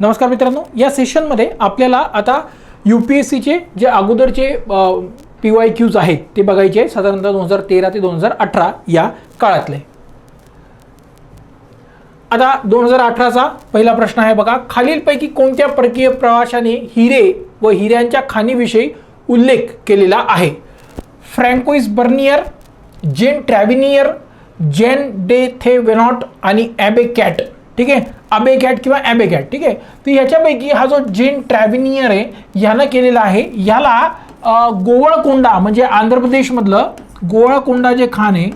नमस्कार मित्रांनो या सेशनमध्ये आपल्याला आता यू पी एस सीचे जे अगोदरचे पी वाय क्यूज आहेत ते बघायचे आहे साधारणतः दोन हजार तेरा ते दोन हजार अठरा या काळातले. आता दोन हजार अठराचा पहिला प्रश्न आहे बघा खालीलपैकी कोणत्या परकीय प्रवाशाने हिरे व हिऱ्यांच्या खाणीविषयी उल्लेख केलेला आहे? Francois Bernier Jean Tavernier Jean de Thevenot आणि ॲबे कॅट. ठीक आहे? अबे कॅट किंवा ॲबे कॅट ठीक आहे? तर ह्याच्यापैकी हा जो जेन ट्रॅव्हिनियर आहे ह्यानं केलेला आहे. याला गोवळकोंडा म्हणजे आंध्र प्रदेशमधलं गोवळकोंडा जे खाण आहे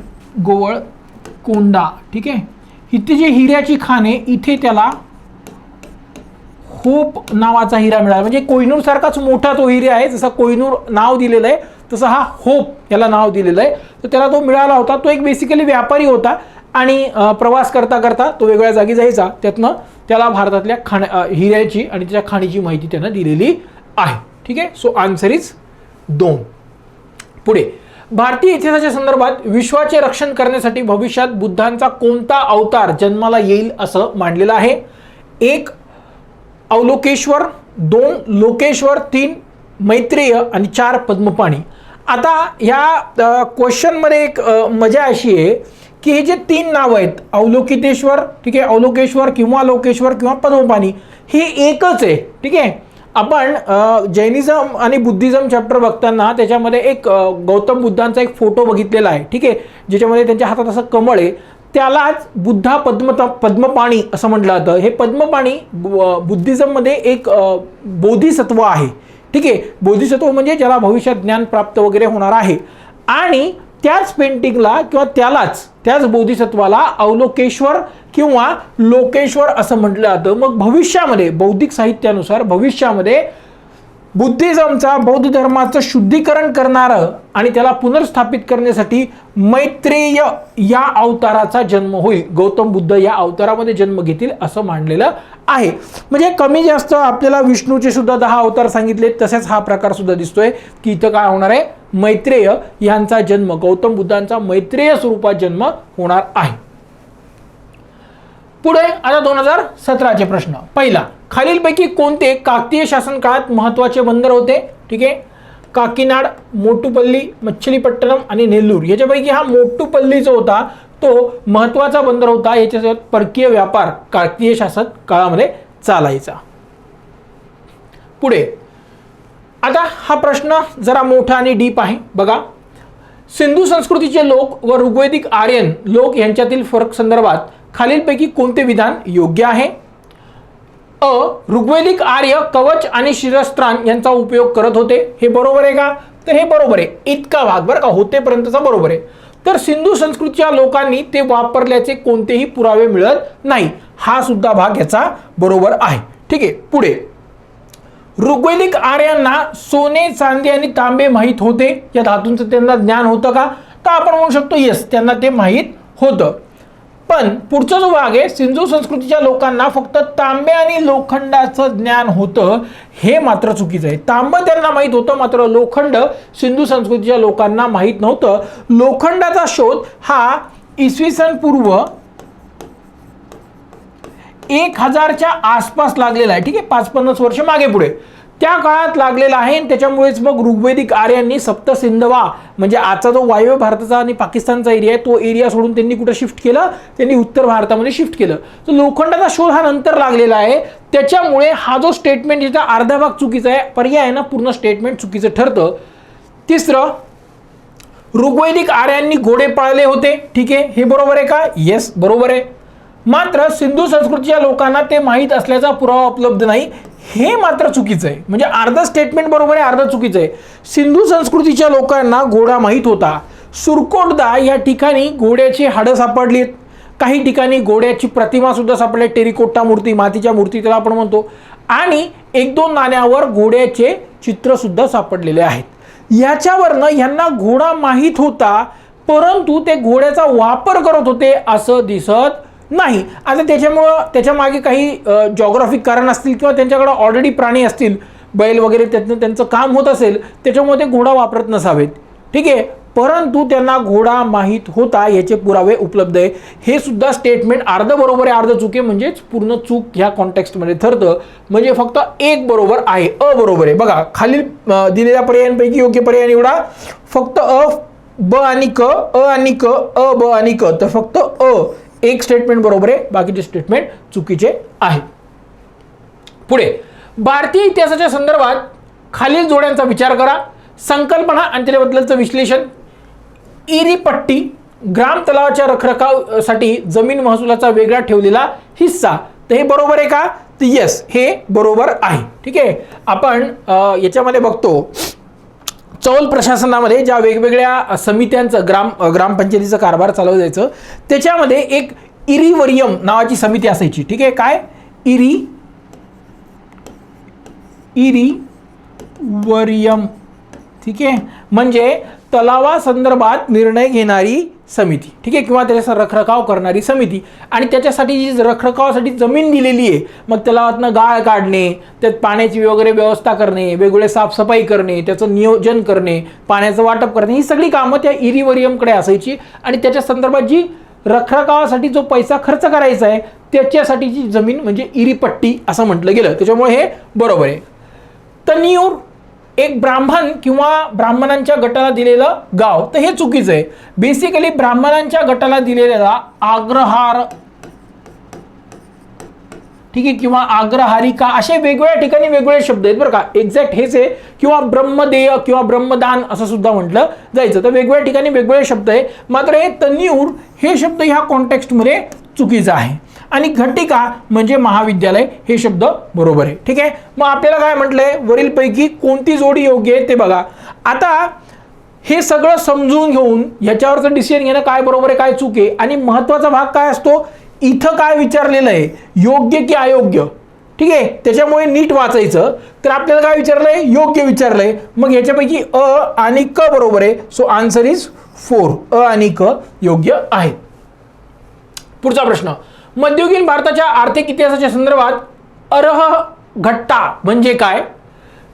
गोवळकोंडा ठीक आहे? इथे जी हिऱ्याची खाण आहे इथे त्याला होप नावाचा हिरा मिळाला. म्हणजे कोहिनूर सारखाच मोठा तो हिरा आहे जसा कोहिनूर नाव दिलेलं आहे तसं हा होप याला नाव दिलेलं आहे. तर त्याला तो मिळाला होता. तो एक बेसिकली व्यापारी होता. आणि प्रवास करता करता तो वेगळ्या जागी जायचा त्यातनं त्याला भारतातल्या खाण हिऱ्याची आणि त्याच्या खाणीची माहिती त्यानं दिलेली आहे. ठीक आहे? सो आन्सर इज दोन. पुढे. भारतीय इतिहासाच्या संदर्भात विश्वाचे रक्षण करण्यासाठी भविष्यात बुद्धांचा कोणता अवतार जन्माला येईल असं मांडलेलं आहे? एक अवलोकेश्वर दोन लोकेश्वर तीन मैत्रेय आणि चार पद्मपाणी. आता ह्या क्वेश्चनमध्ये एक मजा अशी आहे की हे जे तीन नावं आहेत अवलोकितेश्वर ठीक आहे अवलोकेश्वर किंवा लोकेश्वर किंवा पद्मपाणी हे एकच आहे ठीक आहे. आपण जैनिझम आणि बुद्धिझम चॅप्टर बघताना त्याच्यामध्ये एक गौतम बुद्धांचा एक फोटो बघितलेला आहे ठीक आहे. ज्याच्यामध्ये त्यांच्या हातात असं कमळ आहे. त्यालाच बुद्धा पद्म पद्मपाणी असं म्हटलं जातं. हे पद्मपाणी बु- बुद्धिझममध्ये एक बोधिसत्व आहे ठीक आहे. बोधिसत्व म्हणजे ज्याला भविष्यात ज्ञान प्राप्त वगैरे होणार आहे. आणि त्याच पेंटिंगला किंवा त्यालाच त्याच बोधिसत्वाला अवलोकेश्वर किंवा लोकेश्वर असं म्हटलं जातं. मग भविष्यामध्ये बौद्धिक साहित्यानुसार भविष्यामध्ये बुद्धिझमचा बौद्ध धर्माचं शुद्धीकरण करणारं आणि त्याला पुनर्स्थापित करण्यासाठी मैत्रेय या अवताराचा जन्म होईल. गौतम बुद्ध या अवतारामध्ये जन्म घेतील असं मांडलेलं आहे. म्हणजे कमी जास्त आपल्याला विष्णूचे सुद्धा दहा अवतार सांगितले तसेच हा प्रकार सुद्धा दिसतोय की इथं काय होणार आहे? मैत्रेय यांचा जन्म गौतम बुद्धांचा मैत्रेय स्वरूपात जन्म होणार आहे. पुढे आता दोन हजार सतराचे प्रश्न. पहिला खालीलपैकी कोणते काकतीय शासन काळात महत्त्वाचे बंदर होते? ठीक आहे. काकीनाड मोटुपल्ली मच्छलीपट्टणम आणि नेल्लूर. याच्यापैकी हा मोटुपल्ली जो होता तो महत्त्वाचा बंदर होता. याच्यासोबत परकीय व्यापार काकतीय शासन काळामध्ये चालायचा. पुढे आता हा प्रश्न जरा मोठा आणि डीप आहे. बघा सिंधू संस्कृतीचे लोक व ऋग्वेदिक आर्यन लोक यांच्यातील फरक संदर्भात खालीलपैकी कोणते विधान योग्य आहे? अ ऋग्वेदिक आर्य कवच आणि शिरस्त्राण यांचा उपयोग करत होते. हे बरोबर आहे का? तर हे बरोबर आहे. इतका भाग बरं का होतेपर्यंतचा बरोबर आहे. तर सिंधू संस्कृतीच्या लोकांनी ते वापरल्याचे कोणतेही पुरावे मिळत नाही. हा सुद्धा भाग याचा बरोबर आहे. ठीक आहे पुढे. ऋग्वेदिक आर्यांना सोने चांदी आणि तांबे माहीत होते. या धातूंचं त्यांना ज्ञान होतं का? तर आपण म्हणू शकतो? येस त्यांना ते माहीत होतं. पण पुढचा जो भाग आहे सिंधू संस्कृतीच्या लोकांना फक्त तांबे आणि लोखंडाचं ज्ञान होतं हे मात्र चुकीचं आहे. तांब त्यांना माहीत होतं मात्र लोखंड सिंधू संस्कृतीच्या लोकांना माहीत नव्हतं. लोखंडाचा शोध हा इसवी सन पूर्व एक हजारच्या आसपास लागलेला आहे. ठीक आहे पाच पन्नास वर्ष मागे पुढे. त्या काळात लागलेला आहे आणि त्याच्यामुळेच मग ऋग्वेदिक आर्यांनी सप्त सिंधवा म्हणजे आजचा जो वायव्य भारताचा आणि पाकिस्तानचा एरिया आहे तो एरिया सोडून त्यांनी कुठं शिफ्ट केलं? त्यांनी उत्तर भारतामध्ये शिफ्ट केलं. तर लोखंडाचा शोध हा नंतर लागलेला आहे. त्याच्यामुळे हा जो स्टेटमेंट याचा अर्धा भाग चुकीचा आहे. पर्याय आहे ना पूर्ण स्टेटमेंट चुकीचं ठरतं. तिसरं ऋग्वैदिक आर्यांनी घोडे पाळले होते. ठीक आहे हे बरोबर आहे का? येस बरोबर आहे. मात्र सिंधू संस्कृतीच्या लोकांना ते माहीत असल्याचा पुरावा उपलब्ध नाही. हे मात्र चुकीचं आहे. म्हणजे अर्ध स्टेटमेंट बरोबर आहे अर्ध चुकीचं आहे. सिंधू संस्कृतीच्या लोकांना घोडा माहीत होता. सुरकोटदा या ठिकाणी घोड्याची हाडं सापडलीत. काही ठिकाणी घोड्याची प्रतिमासुद्धा सापडली सापडली टेरिकोटा मूर्ती मातीच्या मूर्ती त्याला आपण म्हणतो. आणि एक दोन नाण्यावर घोड्याचे चित्रसुद्धा सापडलेले आहेत. याच्यावरनं ह्यांना घोडा माहीत होता परंतु ते घोड्याचा वापर करत होते असं दिसत नाही. आता त्याच्यामुळं त्याच्यामागे काही जॉग्राफिक कारण असतील किंवा त्यांच्याकडं ऑलरेडी प्राणी असतील बैल वगैरे त्यातनं त्यांचं काम होत असेल त्याच्यामुळे ते घोडा वापरत नसावेत. ठीक आहे? परंतु त्यांना घोडा माहीत होता याचे पुरावे उपलब्ध आहे. हे सुद्धा स्टेटमेंट अर्ध बरोबर आहे अर्ध चुके म्हणजेच पूर्ण चूक ह्या कॉन्टेक्स्टमध्ये ठरतं. म्हणजे फक्त एक बरोबर आहे अ बरोबर आहे. बघा खालील दिलेल्या पर्यायांपैकी योग्य पर्याय निवडा. फक्त अ ब आणि क अ आणि क अ ब आणि क. तर फक्त अ एक स्टेटमेंट बरोबर आहे बाकीचे स्टेटमेंट चुकीचे आहे पुढे भारतीय इतिहासाच्या संदर्भात खालील जोड्यांचा विचार करा. संकल्पना आणि त्याच्याबद्दलचं विश्लेषण. इरी पट्टी ग्राम तलावाच्या रखरखावसाठी जमीन महसुलाचा वेगळा ठेवलेला हिस्सा. तर हे बरोबर आहे का? तर येस हे बरोबर आहे. ठीक आहे? आपण याच्यामध्ये बघतो चौल प्रशासनामध्ये ज्या वेगवेगळ्या समित्यांचं ग्राम ग्रामपंचायतीचं कारभार चालवलं जायचं त्याच्यामध्ये एक इरिवरियम नावाची समिती असायची. ठीक आहे? काय? इरी इरी वरियम ठीक आहे? म्हणजे तलावासंदर्भात निर्णय घेणारी समिती. ठीक आहे? किंवा त्याचा रखरखाव करणारी समिती. आणि त्याच्यासाठी जी रखरखावासाठी जमीन दिलेली आहे मग तलावातनं गाळ काढणे त्यात पाण्याची वगैरे व्यवस्था करणे वेगवेगळे साफसफाई करणे त्याचं नियोजन करणे पाण्याचं वाटप करणे ही सगळी कामं त्या इरिवरियमकडे असायची. आणि त्याच्या संदर्भात जी रखरखावासाठी जो पैसा खर्च करायचा आहे त्याच्यासाठीची जमीन म्हणजे इरीपट्टी असं म्हटलं गेलं. त्याच्यामुळे हे बरोबर आहे. तनियूर एक ब्राह्मण किंवा ब्राह्मणांच्या गटाला दिलेलं गाव तर हे चुकीचं आहे. बेसिकली ब्राह्मणांच्या गटाला दिलेला आग्रहार ठीक आहे किंवा आग्रहारिका असे वेगवेगळ्या ठिकाणी वेगवेगळे शब्द आहेत बरं का. एक्झॅक्ट हेच आहे. किंवा ब्रह्मदेय किंवा ब्रह्मदान असं सुद्धा म्हटलं जायचं. तर वेगवेगळ्या ठिकाणी वेगवेगळे शब्द आहे मात्र हे तन्यूर हे शब्द ह्या कॉन्टेक्स्टमध्ये चुकीचं आहे. आणि घटिका म्हणजे महाविद्यालय हे शब्द बरोबर आहे. ठीक आहे? मग आपल्याला काय म्हटलंय? वरीलपैकी कोणती जोडी योग्य आहे ते बघा. आता हे सगळं समजून घेऊन याच्यावरचं डिसिजन घेणं काय बरोबर आहे काय चूक आहे? आणि महत्त्वाचा भाग काय असतो? इथं काय विचारलेलं आहे? योग्य की अयोग्य? ठीक आहे? त्याच्यामुळे नीट वाचायचं. तर आपल्याला काय विचारलंय? योग्य विचारलंय. मग याच्यापैकी अ आणि क बरोबर आहे. सो आन्सर इज फोर अ आणि क योग्य आहे. पुढचा प्रश्न. मध्ययुगीन भारताच्या आर्थिक इतिहासाच्या संदर्भात अरह घट्टा म्हणजे काय?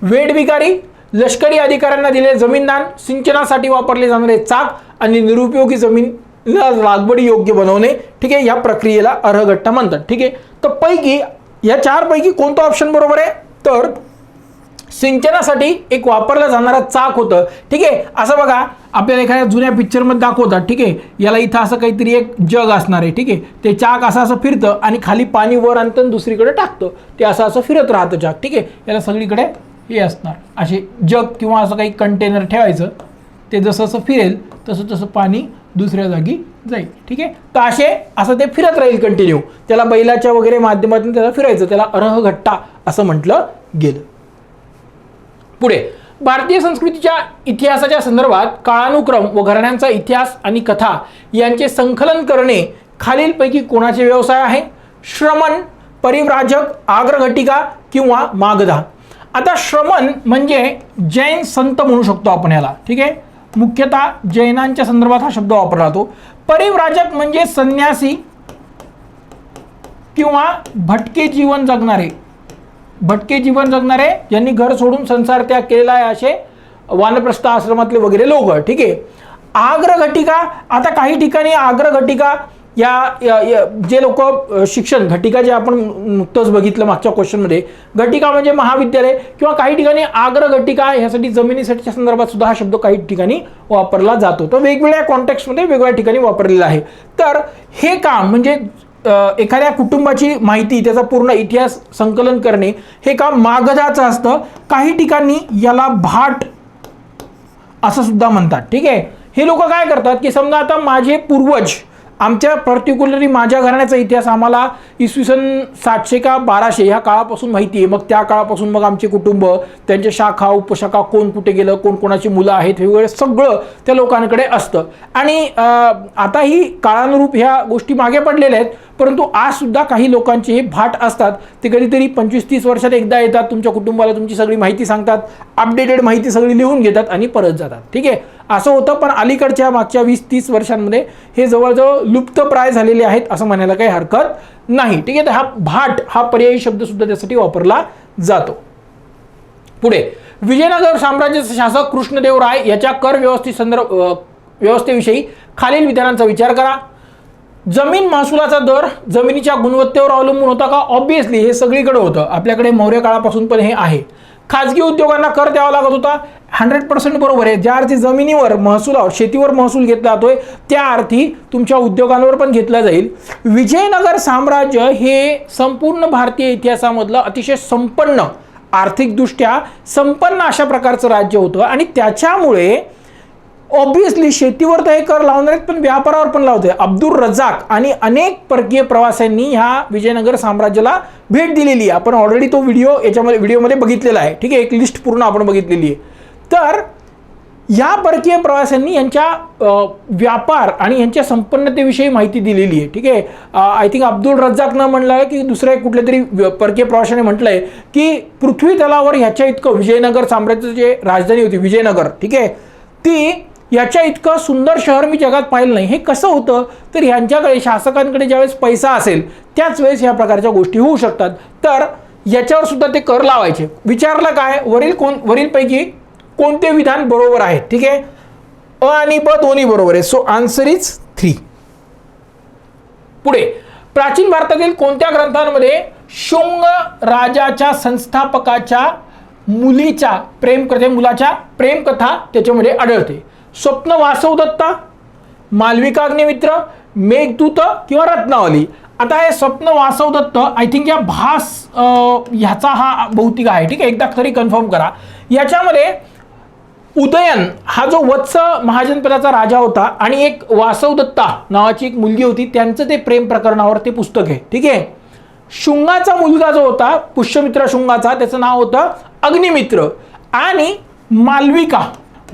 वेडविकारी लष्करी अधिकाऱ्यांना दिले जमीनदान सिंचनासाठी वापरले जाणारे चाक आणि निरुपयोगी जमीन लागवडी योग्य बनवणे ठीक आहे या प्रक्रियेला अर्हघट्टा म्हणतात ठीक आहे. तर पैकी या चारपैकी कोणतं ऑप्शन बरोबर आहे? तर सिंचनासाठी एक वापरलं जाणारा चाक होतं. ठीक आहे? असं बघा आपल्याला एखाद्या जुन्या पिक्चरमध्ये दाखवतात ठीक आहे? याला इथं असं काहीतरी एक जग असणार आहे ठीक आहे? ते चाक असं असं फिरतं आणि खाली पाणी वर आणतं आणि दुसरीकडे टाकतं. ते असं असं फिरत राहतं चाक ठीक आहे? याला सगळीकडे हे असणार. असे जग किंवा असं काही कंटेनर ठेवायचं. ते जसं असं फिरेल तसं तसं पाणी दुसऱ्या जागी जाईल ठीक आहे? तर असे असं ते फिरत राहील कंटिन्यू त्याला बैलाच्या वगैरे माध्यमातून त्याला फिरायचं त्याला अरहघट्टा असं म्हटलं गेलं. पुढे. भारतीय संस्कृतीच्या इतिहासाच्या संदर्भात काळानुक्रम व घराण्यांचा इतिहास आणि कथा यांचे संकलन करणे खालीलपैकी कोणाचे व्यवसाय आहे? श्रमण परिव्राजक आग्रघटिका किंवा मागधा. आता श्रमण म्हणजे जैन संत म्हणू शकतो आपण याला ठीक आहे? मुख्यतः जैनांच्या संदर्भात हा शब्द वापरला जातो. परिव्राजक म्हणजे संन्यासी किंवा भटके जीवन जगणारे. भटके जीवन जगणारे ज्यांनी घर सोडून संसार त्याग केलेला आहे असे वानप्रस्थ आश्रमातले वगैरे लोक ठीक आहे? आग्रघटिका आता काही ठिकाणी आग्रघटिका या या- या- जे लोक शिक्षण घटिका जे आपण नुकतंच बघितलं मागच्या क्वेश्चनमध्ये घटिका म्हणजे महाविद्यालय किंवा काही ठिकाणी आग्रघटिका ह्यासाठी जमिनीसाठीच्या संदर्भात सुद्धा हा शब्द काही ठिकाणी वापरला जातो. तो वेगवेगळ्या कॉन्टेक्स्टमध्ये वेगवेगळ्या ठिकाणी वापरलेला आहे. तर हे काम म्हणजे एखाद्या कुटुंबाची माहिती त्याचा पूर्ण इतिहास संकलन करणे हे काम मागधाचं असतं. काही ठिकाणी याला भाट असं सुद्धा म्हणतात. ठीक आहे? हे लोक काय करतात की समजा आता माझे पूर्वज आमच्या पर्टिक्युलरली माझ्या घराण्याचा इतिहास आम्हाला इसवी सन सातशे का बाराशे ह्या काळापासून माहिती आहे. मग त्या काळापासून मग आमचे कुटुंब त्यांच्या शाखा उपशाखा कोण कुठे गेलं कोण कोणाची मुलं आहेत हे वगैरे सगळं त्या लोकांकडे असतं. आणि आताही आता ही काळानुरूप ह्या गोष्टी मागे पडलेल्या आहेत परंतु आजसुद्धा काही लोकांचे हे भाट असतात. ते कधीतरी पंचवीस तीस वर्षात एकदा येतात तुमच्या कुटुंबाला तुमची सगळी माहिती सांगतात अपडेटेड माहिती सगळी लिहून घेतात आणि परत जातात. ठीक आहे? असं होतं पण अलीकडच्या मागच्या वीस तीस वर्षांमध्ये हे जवळजवळ लुप्तप्राय झालेले आहेत असं म्हणायला काही हरकत नाही. ठीक आहे तर हा भाट हा पर्यायी शब्द सुद्धा त्यासाठी वापरला जातो. पुढे विजयनगर साम्राज्याचे शासक कृष्णदेव राय याच्या कर व्यवस्थे संदर्भ व्यवस्थेविषयी खालील विधानांचा विचार करा. जमीन महसुलाचा दर जमिनीच्या गुणवत्तेवर अवलंबून होता का? ऑब्विसली हे सगळीकडे होतं. आपल्याकडे मौर्य काळापासून पण हे आहे. खाजगी उद्योगांना कर द्यावा लागत होता. हंड्रेड पर्सेंट बरोबर आहे. ज्या अर्थी जमिनीवर महसूलावर शेतीवर महसूल घेतला जातोय त्या अर्थी तुमच्या उद्योगांवर पण घेतला जाईल. विजयनगर साम्राज्य हे संपूर्ण भारतीय इतिहासामधलं अतिशय संपन्न आर्थिकदृष्ट्या संपन्न अशा प्रकारचं राज्य होतं. आणि त्याच्यामुळे ऑब्विसली शेतीवर तर हे कर लावणार आहेत पण व्यापारावर पण लावते अब्दुल रजाक आणि अनेक परकीय प्रवाशांनी ह्या विजयनगर साम्राज्याला भेट दिलेली आहे. आपण ऑलरेडी तो व्हिडिओ याच्यामध्ये व्हिडिओमध्ये बघितलेला आहे. ठीक आहे एक लिस्ट पूर्ण आपण बघितलेली आहे. तर या परकीय प्रवाशांनी यांच्या व्यापार आणि यांच्या संपन्नतेविषयी माहिती दिलेली आहे. ठीक आहे आय थिंक अब्दुल रज्जाकनं म्हणलं आहे की दुसऱ्या कुठल्या तरी परकीय प्रवाशाने म्हटलं आहे की पृथ्वी तलावर ह्याच्या इतकं विजयनगर साम्राज्याची राजधानी होती विजयनगर. ठीक आहे ती याच्या इतकं सुंदर शहर मी जगात पाहिलं नाही. हे कसं होतं? तर ह्यांच्याकडे शासकांकडे ज्यावेळेस पैसा असेल त्याच वेळेस ह्या प्रकारच्या गोष्टी होऊ शकतात. तर याच्यावर सुद्धा ते कर लावायचे. विचारलं काय? वरील कोण वरीलपैकी कोणते विधान बरोबर आहे? ठीक आहे? अ आणि ब दोन्ही बरोबर आहे. सो आन्सर इज थ्री पुढे. प्राचीन भारतातील कोणत्या ग्रंथांमध्ये शुंग राजाच्या संस्थापकाच्या मुलीच्या प्रेमकथे मुलाच्या प्रेमकथा त्याच्यामध्ये आढळते? स्वप्न वासवदत्ता मालविका अग्निमित्र मेघदूत किंवा रत्नावली. आता हे स्वप्न वासवदत्त आय थिंक या भास ह्याचा हा भौतिक आहे ठीक आहे? एकदा तरी कन्फर्म करा. याच्यामध्ये उदयन हा जो वत्स महाजनपदाचा राजा होता आणि एक वासवदत्ता नावाची एक मुलगी होती त्यांचं ते प्रेम प्रकरणावर ते पुस्तक आहे ठीक आहे? शुंगाचा मुलगा जो होता पुष्यमित्र शुंगाचा त्याचं नाव होतं अग्निमित्र. आणि मालविका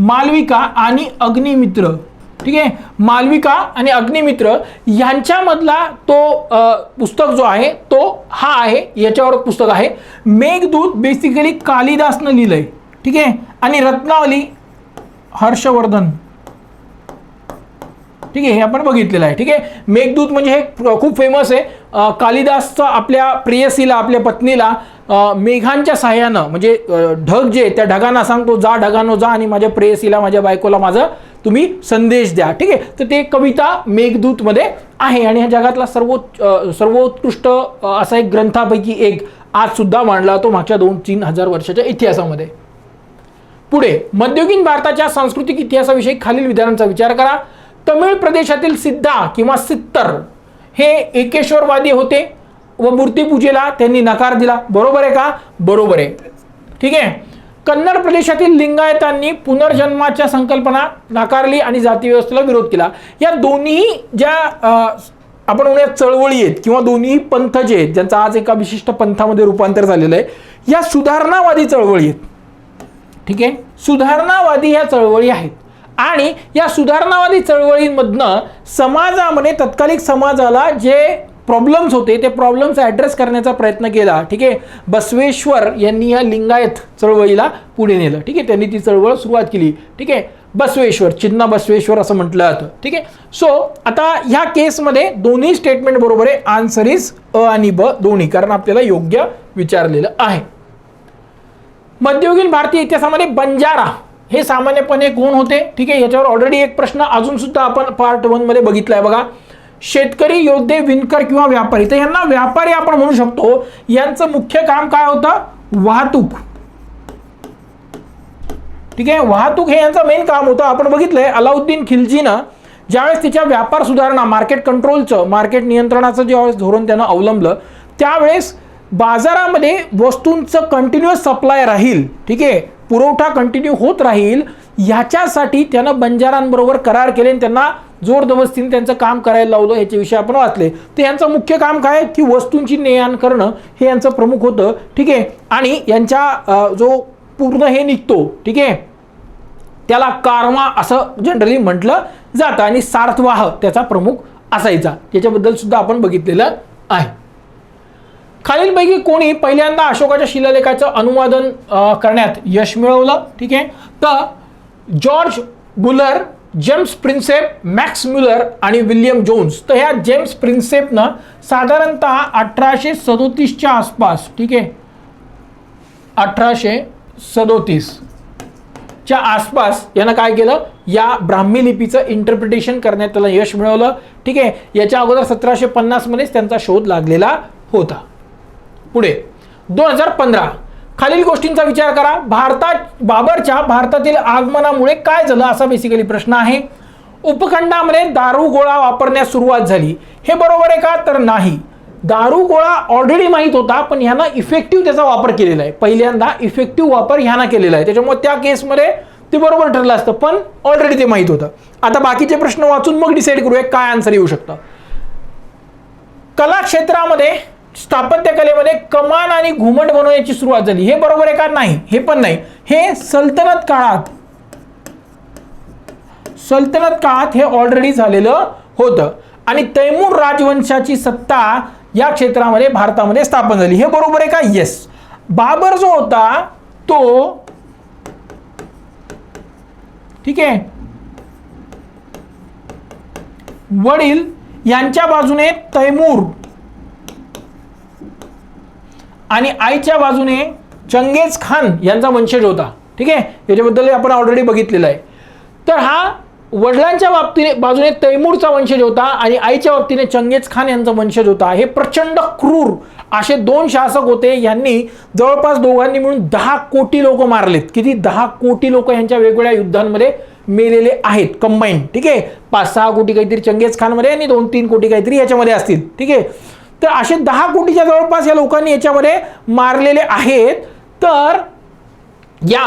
मालविका आणि अग्निमित्र. ठीक आहे? मालविका आणि अग्निमित्र यांच्यामधला तो पुस्तक जो आहे तो हा आहे याच्यावर पुस्तक आहे. मेघदूत बेसिकली कालिदासनं लिहिलंय. ठीक आहे? आणि रत्नावली हर्षवर्धन. ठीक आहे हे आपण बघितलेलं आहे. ठीक आहे? मेघदूत म्हणजे हे खूप फेमस आहे. कालिदासचं आपल्या प्रेयसीला आपल्या पत्नीला मेघांच्या साह्यानं म्हणजे ढग जे त्या ढगांना सांगतो जा ढगानो जा आणि माझ्या प्रेयसीला माझ्या बायकोला माझं तुम्ही संदेश द्या. ठीक आहे? तर ते कविता मेघदूतमध्ये आहे आणि ह्या जगातला सर्वोच्च सर्वोत्कृष्ट असा एक ग्रंथापैकी एक आज सुद्धा मांडला तो मागच्या दोन तीन हजार वर्षाच्या इतिहासामध्ये. पुढे मध्ययुगीन भारताच्या सांस्कृतिक इतिहासाविषयी खालील विधानांचा विचार करा. तमिळ प्रदेशातील सिद्धा किंवा सित्तर हे एकेश्वरवादी होते व मूर्तीपूजेला त्यांनी नकार दिला. बरोबर आहे का? बरोबर आहे. ठीक आहे? कन्नड प्रदेशातील लिंगायतांनी पुनर्जन्माच्या संकल्पना नाकारली आणि जातीव्यवस्थेला विरोध केला. या दोन्ही ज्या आपण म्हणूया चळवळी आहेत किंवा दोन्ही पंथ जे आहेत ज्यांचं आज एका विशिष्ट पंथामध्ये रूपांतर झालेलं आहे या सुधारणावादी चळवळी आहेत. ठीक आहे? सुधारणावादी ह्या चळवळी आहेत. आणि या सुधारणावादी चळवळींमधनं समाजामध्ये तत्कालिक समाजाला जे प्रॉब्लेम्स होते ते प्रॉब्लेम्स ॲड्रेस करण्याचा प्रयत्न केला. ठीक आहे? बसवेश्वर यांनी या लिंगायत चळवळीला पुढे नेलं. ठीक आहे? त्यांनी ती चळवळ सुरुवात केली. ठीक आहे? बसवेश्वर चिन्ना बसवेश्वर असं म्हटलं जातं. ठीक आहे? सो आता ह्या केसमध्ये दोन्ही स्टेटमेंट बरोबर आहे. आन्सर इज अ आणि ब दोन्ही कारण आपल्याला योग्य विचारलेलं आहे. मध्ययुगीन भारतीय इतिहासामध्ये बंजारा. हे सामान्यपणे कोण होते. ठीक आहे याच्यावर ऑलरेडी एक प्रश्न अजून सुद्धा आपण पार्ट वनमध्ये बघितलाय बघा. शेतकरी योद्धे विणकर किंवा व्यापारी तर यांना व्यापारी आपण म्हणू शकतो. यांचं मुख्य काम काय होतं? वाहतूक. ठीक आहे वाहतूक हे यांचं मेन काम होतं. आपण बघितलंय अलाउद्दीन खिलजीनं ज्यावेळेस तिच्या व्यापार सुधारणा मार्केट कंट्रोलचं मार्केट नियंत्रणाचं ज्यावेळेस धोरण त्यानं अवलंबलं त्यावेळेस बाजारामध्ये वस्तूंचं कंटिन्युअस सप्लाय राहील. ठीक आहे पुरवठा कंटिन्यू होत राहील ह्याच्यासाठी त्यानं बंजारांबरोबर करार केले आणि त्यांना जोर त्यांचं काम करायला लावलं ह्याच्याविषयी आपण वाचले. तर यांचं मुख्य काम काय की वस्तूंची ने आण करणं हे यांचं प्रमुख होतं. ठीक आहे? आणि यांच्या जो पूर्ण हे निघतो ठीक आहे? त्याला कारवा असं जनरली म्हटलं जातं. आणि सार्थवाह त्याचा प्रमुख असायचा. याच्याबद्दल सुद्धा आपण बघितलेलं आहे. खालीलपैकी कोणी पहिल्यांदा अशोकाच्या शिलालेखाचं अनुवादन करण्यात यश मिळवलं ठीक आहे? तर George Buhler James Prinsep Max Muller आणि विल्यम जोन्स. तर ह्या जेम्स प्रिन्सेपनं साधारणतः अठराशे सदोतीसच्या आसपास ठीक आहे? अठराशे सदोतीसच्या आसपास यानं काय केलं? या ब्राह्मी लिपीचं इंटरप्रिटेशन करण्यात त्याला यश मिळवलं ठीक आहे? याच्या अगोदर सतराशे पन्नासमध्येच त्यांचा शोध लागलेला होता. पुढे. दोन हजार पंधरा. खालील गोष्टींचा विचार करा. भारतात बाबरच्या भारतातील आगमनामुळे काय झालं असा बेसिकली प्रश्न आहे. उपखंडामध्ये दारू गोळा वापरण्यास सुरुवात झाली. हे बरोबर आहे का? तर नाही. दारू गोळा ऑलरेडी माहीत होता पण ह्यांना इफेक्टिव्ह त्याचा वापर केलेला आहे. पहिल्यांदा इफेक्टिव्ह वापर ह्यांना केलेला आहे. त्याच्यामुळे त्या केसमध्ये ते बरोबर ठरलं असतं पण ऑलरेडी ते माहीत होतं. आता बाकीचे प्रश्न वाचून मग डिसाईड करूया काय आन्सर येऊ शकतं. कला क्षेत्रामध्ये स्थापत्यकलेमध्ये कमान आणि घुमट बनवण्याची सुरुवात झाली. हे बरोबर आहे का? नाही. हे पण नाही. हे सल्तनत काळात सल्तनत काळात हे ऑलरेडी झालेलं होतं. आणि तैमूर राजवंशाची सत्ता या क्षेत्रामध्ये भारतामध्ये स्थापन झाली. हे बरोबर आहे का? येस बाबर जो होता तो ठीक आहे. वडील यांच्या बाजूने तैमूर आणि आईच्या बाजूने चंगेज खान यांचा वंशज होता. ठीक आहे? याच्याबद्दल आपण ऑलरेडी बघितलेलं आहे. तर हा वडिलांच्या बाबतीने बाजूने तैमूरचा वंशज होता आणि आईच्या बाबतीने चंगेज खान यांचा वंशज होता. हे प्रचंड क्रूर असे दोन शासक होते. यांनी जवळपास दोघांनी मिळून दहा कोटी लोक मारलेत. किती? दहा कोटी लोक यांच्या वेगवेगळ्या युद्धांमध्ये मेलेले आहेत कंबाईन ठीक आहे? पाच सहा कोटी काहीतरी चंगेज खानमध्ये आणि दोन तीन कोटी काहीतरी याच्यामध्ये असतील. ठीक आहे? तर असे दहा कोटीच्या जवळपास या लोकांनी याच्यामध्ये मारलेले आहेत. तर या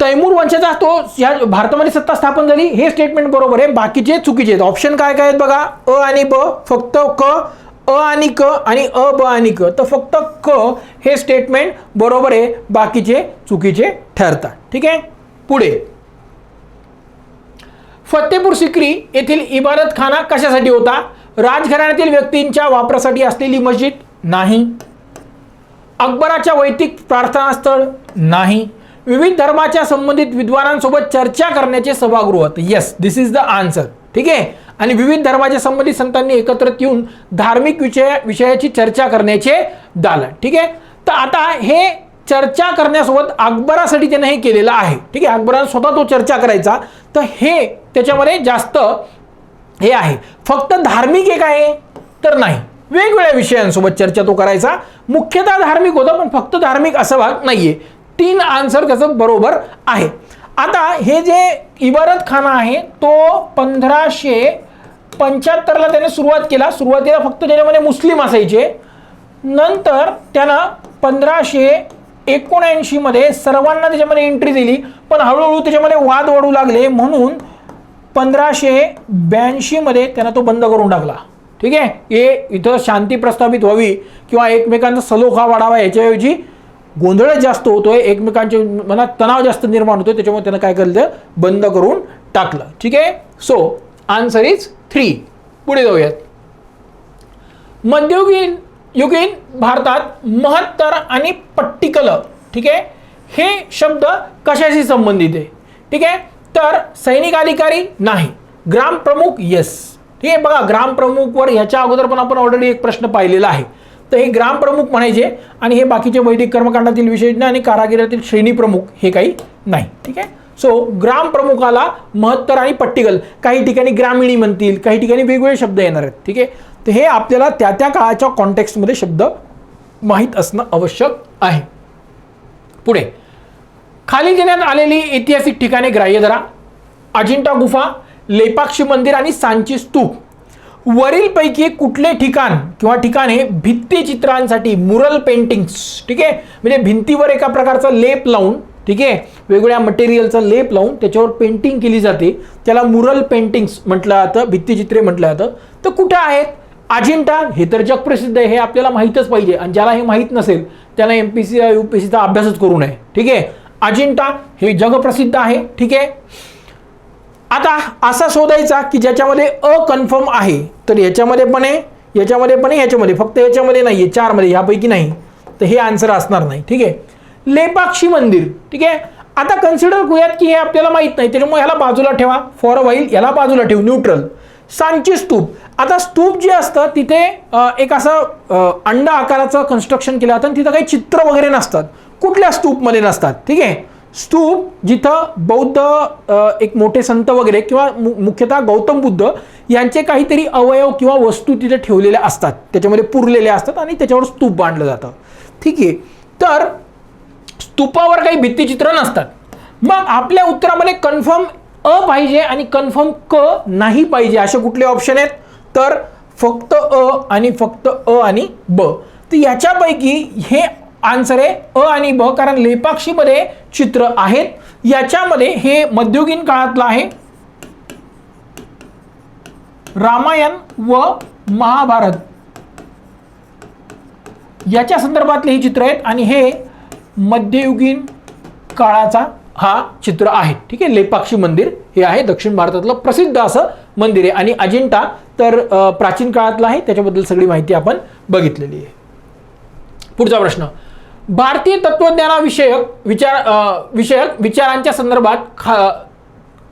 तैमूर वंशाचा तो या भारतामध्ये सत्ता स्थापन झाली. हे स्टेटमेंट बरोबर आहे. बाकीचे चुकीचे आहेत. ऑप्शन काय काय आहेत बघा? अ आणि ब. फक्त क अ आणि क आणि अ ब आणि क. तर फक्त क हे स्टेटमेंट बरोबर आहे. बाकीचे चुकीचे ठरतात. ठीक आहे? पुढे. फतेपूर सिक्री येथील इबादतखाना कशासाठी होता? राजघराण्यातील व्यक्तींच्या वापरासाठी असलेली मस्जिद नाही. अकबराच्या वैदिक प्रार्थनास्थळ नाही. विविध धर्माच्या संबंधित विद्वानांसोबत चर्चा करण्याचे सभागृह yes this is the answer ठीक आहे? आणि विविध धर्माच्या संबंधित संतांनी एकत्रित येऊन धार्मिक विषय विषयाची चर्चा करण्याचे दालन. ठीक आहे? तर आता हे चर्चा करण्यासोबत अकबरासाठी त्याने हे केलेलं आहे. ठीक आहे? अकबरानं स्वतः तो चर्चा करायचा. तर हे त्याच्यामध्ये जास्त हे आहे. फक्त धार्मिक एक आहे तर नाही. वेगवेगळ्या विषयांसोबत चर्चा तो करायचा. मुख्यतः धार्मिक होता पण फक्त धार्मिक असा भाग नाहीये. तीन आन्सर त्याचं बरोबर आहे. आता हे जे इबारत खाना आहे तो पंधराशे पंच्याहत्तरला त्याने सुरुवात केला. सुरुवातीला फक्त त्याच्यामध्ये मुस्लिम असायचे. नंतर त्यानं पंधराशे एकोणऐंशीमध्ये सर्वांना त्याच्यामध्ये एंट्री दिली. पण हळूहळू त्याच्यामध्ये वाद वाढू लागले. म्हणून पंधराशे ब्याऐंशीमध्ये त्यांना तो बंद करून टाकला. ठीक आहे? हे इथं शांती प्रस्थापित व्हावी किंवा एकमेकांचा सलोखा वाढावा याच्याऐवजी गोंधळच जास्त होतोय एकमेकांच्या मनात तणाव जास्त निर्माण होतोय त्याच्यामुळे त्यांना काय केलं बंद करून टाकलं. ठीक आहे? सो आन्सर इज थ्री पुढे जाऊयात. मध्ययुगीन युगीन भारतात महत्तर आणि पट्टिकल ठीक आहे? हे शब्द कशाशी संबंधित आहे? ठीक आहे? तर सैनिक अधिकारी नाही. ग्रामप्रमुख येस ठीक आहे बघा ग्रामप्रमुखवर ह्याच्या अगोदर पण आपण ऑलरेडी एक प्रश्न पाहिलेला आहे. तर हे ग्रामप्रमुख म्हणायचे आणि हे बाकीचे वैदिक कर्मकांडातील विशेषज्ञ आणि कारागिरातील श्रेणी प्रमुख हे काही नाही. ठीक आहे? सो ग्रामप्रमुखाला महत्तर आणि पट्टिकल काही ठिकाणी ग्रामीणी म्हणतील काही ठिकाणी वेगवेगळे शब्द येणार आहेत. ठीक आहे? तर हे आपल्याला त्या त्या काळाच्या कॉन्टेक्स्टमध्ये शब्द माहीत असणं आवश्यक आहे. पुढे. खाली देण्यात आलेली ऐतिहासिक ठिकाणे ग्राह्य धरा. अजिंठा गुफा लेपाक्षी मंदिर आणि सांची स्तूप. वरीलपैकी कुठले ठिकाण किंवा ठिकाणे भित्तिचित्रांसाठी मुरल पेंटिंग्स ठीक आहे? म्हणजे भिंतीवर एका प्रकारचा लेप लावून ठीक आहे? वेगवेगळ्या मटेरियलचा लेप लावून त्याच्यावर पेंटिंग केली जाते. त्याला मुरल पेंटिंग्स म्हटलं जातं भित्तिचित्रे म्हटलं जातं. तर कुठं आहेत? अजिंठा हे तर जगप्रसिद्ध आहे हे आपल्याला माहीतच पाहिजे. आणि ज्याला हे माहीत नसेल त्याला M P C U P सीचा अभ्यासच करू नये ठीक आहे? अजिंठा हे जगप्रसिद्ध आहे ठीक आहे? आता असा शोधायचा की ज्याच्यामध्ये अकन्फर्म आहे तर याच्यामध्ये पण आहे याच्यामध्ये पण आहे याच्यामध्ये फक्त याच्यामध्ये नाही आहे चारमध्ये ह्यापैकी नाही. तर हे आन्सर असणार नाही ठीक आहे? लेपाक्षी मंदिर ठीक आहे? आता कन्सिडर करूयात की हे आपल्याला माहीत नाही त्याच्यामुळे ह्याला बाजूला ठेवा. फॉर वाईल याला बाजूला ठेवू न्यूट्रल सांची स्तूप. आता स्तूप जे असतं तिथे एक असं अंडा आकाराचं कन्स्ट्रक्शन केलं जातं आणि तिथं काही चित्र वगैरे नसतात. कुठल्या स्तूपमध्ये नसतात ठीक आहे? स्तूप जिथं बौद्ध एक मोठे संत वगैरे किंवा मु- मुख्यतः गौतम बुद्ध यांचे काहीतरी अवयव किंवा वस्तू तिथे ठेवलेल्या असतात. त्याच्यामध्ये पुरलेल्या असतात आणि त्याच्यावर स्तूप बांधलं जातं. ठीक आहे? तर स्तूपावर काही भित्तिचित्र नसतात. मग आपल्या उत्तरामध्ये कन्फर्म अ पाहिजे आणि कन्फर्म क नाही पाहिजे असे कुठले ऑप्शन आहेत? तर फक्त अ आणि फक्त अ आणि ब. तर याच्यापैकी हे आन्सर आहे अ आणि ब कारण लेपाक्षीमध्ये चित्र आहेत. याच्यामध्ये हे मध्ययुगीन काळातलं आहे. रामायण व महाभारत. याच्या संदर्भातले ही चित्र आहेत आणि हे मध्ययुगीन काळाचा हा चित्र आहे. ठीक आहे? लेपाक्षी मंदिर हे आहे. दक्षिण भारतातलं प्रसिद्ध असं मंदिर आहे. आणि अजिंठा तर प्राचीन काळातलं आहे. त्याच्याबद्दल सगळी माहिती आपण बघितलेली आहे. पुढचा प्रश्न. भारतीय तत्वज्ञानाविषयक विचार विषयक विचारांच्या संदर्भात खा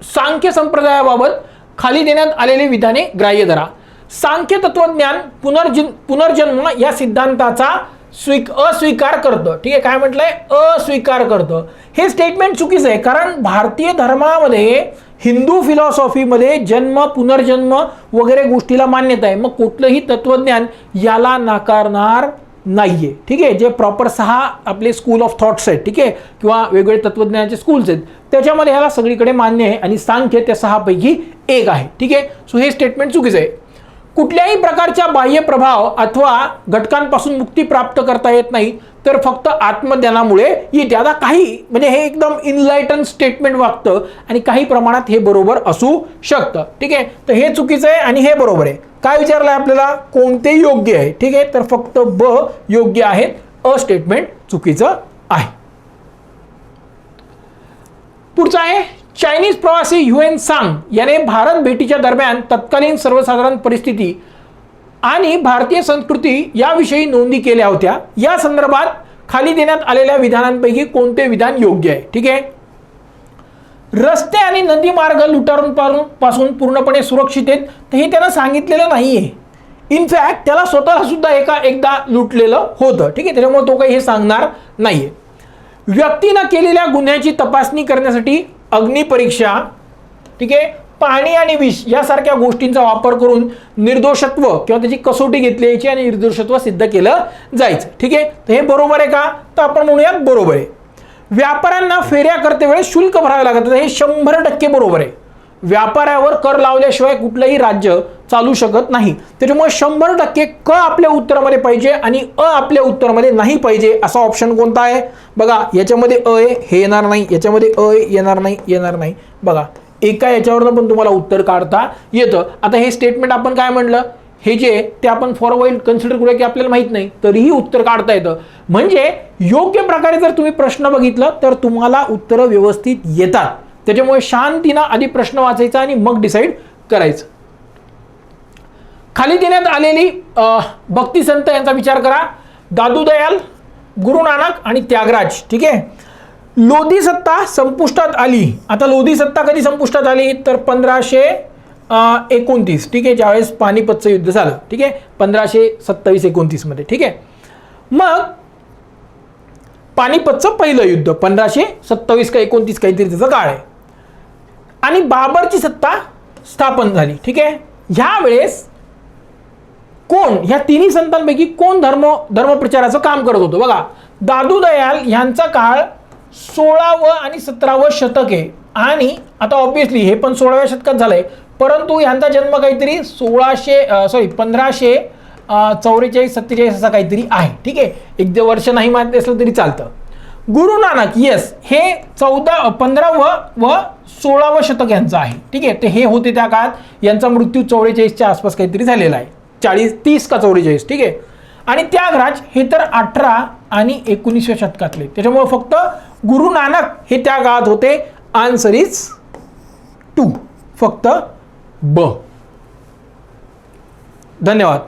सांख्य संप्रदायाबाबत खाली देण्यात आलेली विधाने ग्राह्य धरा. सांख्य तत्वज्ञान पुनर्जन पुनर्जन्म या सिद्धांताचा स्वीक अस्वीकार करतं. ठीक आहे काय म्हटलंय? अस्वीकार करतं. हे स्टेटमेंट चुकीचं आहे कारण भारतीय धर्मामध्ये हिंदू फिलॉसॉफीमध्ये जन्म पुनर्जन्म वगैरे गोष्टीला मान्यता आहे. मग कुठलंही तत्वज्ञान याला नाकारणार नाहीये. ठीक आहे? जे प्रॉपर सहा आपले स्कूल ऑफ थॉट्स आहेत ठीक आहे? किंवा वेगवेगळे तत्वज्ञानाचे स्कूल्स आहेत त्याच्यामध्ये ह्याला सगळीकडे मान्य आहे आणि सांख्य त्या सहापैकी एक आहे. ठीक आहे? सो हे स्टेटमेंट चुकीचं आहे. कुठल्याही प्रकारच्या बाह्य प्रभाव अथवा घटकांपासून मुक्ती प्राप्त करता येत नाही तर फक्त आत्मज्ञानामुळे येते आता काही म्हणजे हे एकदम इनलायटन स्टेटमेंट वागतं आणि काही प्रमाणात हे बरोबर असू शकतं. ठीक आहे? तर हे चुकीचं आहे आणि हे बरोबर आहे. काय विचारलं आहे आपल्याला? कोणते योग्य आहे? ठीक आहे? तर फक्त ब योग्य आहेत अ स्टेटमेंट चुकीचं आहे. पुढचा आहे? चायनीज प्रवासी युएन सांग याने भारत भेटीच्या दरम्यान तत्कालीन सर्वसाधारण परिस्थिती आणि भारतीय संस्कृती याविषयी नोंदी केल्या होत्या. या संदर्भात खाली देण्यात आलेल्या विधानांपैकी कोणते विधान योग्य आहे? ठीक आहे? रस्ते आणि नदी मार्ग लुटारून पासून पूर्णपणे सुरक्षित आहेत तर हे त्यानं सांगितलेलं नाही आहे इनफॅक्ट त्याला स्वतःला सुद्धा एका एकदा लुटलेलं होतं. ठीक आहे? त्याच्यामुळे तो काही हे सांगणार नाहीये. व्यक्तीनं केलेल्या गुन्ह्याची तपासणी करण्यासाठी अग्निपरीक्षा ठीक आहे? पाणी आणि विष यासारख्या गोष्टींचा वापर करून निर्दोषत्व किंवा त्याची कसोटी घेतली यायची आणि निर्दोषत्व सिद्ध केलं जायचं. ठीक आहे? तर हे बरोबर आहे का? तर आपण म्हणूयात बरोबर आहे. व्यापाऱ्यांना फेऱ्या करते वेळेस शुल्क भरावे लागत हे शंभर टक्के बरोबर आहे. व्यापाऱ्यावर कर लावल्याशिवाय कुठलंही राज्य चालू शकत नाही. त्याच्यामुळे शंभर टक्के क आपल्या उत्तरामध्ये पाहिजे आणि अ आपल्या उत्तरामध्ये नाही पाहिजे असा ऑप्शन कोणता आहे? बघा याच्यामध्ये अ आहे हे येणार नाही. याच्यामध्ये अ येणार नाही येणार नाही. बघा एका याच्यावरनं पण तुम्हाला उत्तर काढता येतं. आता हे स्टेटमेंट आपण काय म्हणलं हे जे ते आपण फॉर वाईल कन्सिडर करूया की आपल्याला माहीत नाही. तरीही उत्तर काढता येतं. म्हणजे योग्य प्रकारे जर तुम्ही प्रश्न बघितलं तर तुम्हाला उत्तरं व्यवस्थित येतात. त्याच्यामुळे शांतीनं आधी प्रश्न वाचायचा आणि मग डिसाईड करायचं. खाली देण्यात आलेली भक्ती संत यांचा विचार करा. दादू दयाल गुरु नानक आणि त्यागराज ठीक आहे? लोधी सत्ता संपुष्टात आली. आता लोधी सत्ता कधी संपुष्टात आली? तर पंधराशे एकोणतीस ठीक आहे? ज्यावेळेस पानिपतचं युद्ध झालं ठीक आहे? पंधराशे सत्तावीस एकोणतीसमध्ये ठीक आहे? मग पानिपतचं पहिलं युद्ध पंधराशे सत्तावीस का एकोणतीस काहीतरी त्याचा काळ आहे. आणि बाबरची सत्ता स्थापन झाली ठीक आहे? ह्या वेळेस कोण ह्या तिन्ही संतांपैकी कोण धर्म धर्मप्रचाराचं काम करत होतं? बघा दादू दयाल ह्यांचा काळ सोळावं आणि सतरावं शतक आहे. आणि आता ऑब्विसली हे पण सोळाव्या शतकात झालंय. परंतु ह्यांचा जन्म काहीतरी सोळाशे सॉरी पंधराशे चौवेचाळीस सत्तेचाळीस असा काहीतरी आहे. ठीक आहे? एक जे वर्ष नाही माहिती असलं तरी चालतं. गुरु नानक येस हे चौदा पंधरावं व सोळावं शतक यांचं आहे. ठीक आहे? ते हे होते त्या काळात. यांचा मृत्यू चौवेचाळीसच्या आसपास काहीतरी झालेला आहे. चाळीस तीस का चौवेचाळीस ठीक आहे? आणि त्यागराज हे तर अठरा आणि एकोणीसव्या शतकातले. त्याच्यामुळे फक्त गुरु नानक हे त्या काळात होते. आन्सर इज टू फक्त ब. धन्यवाद.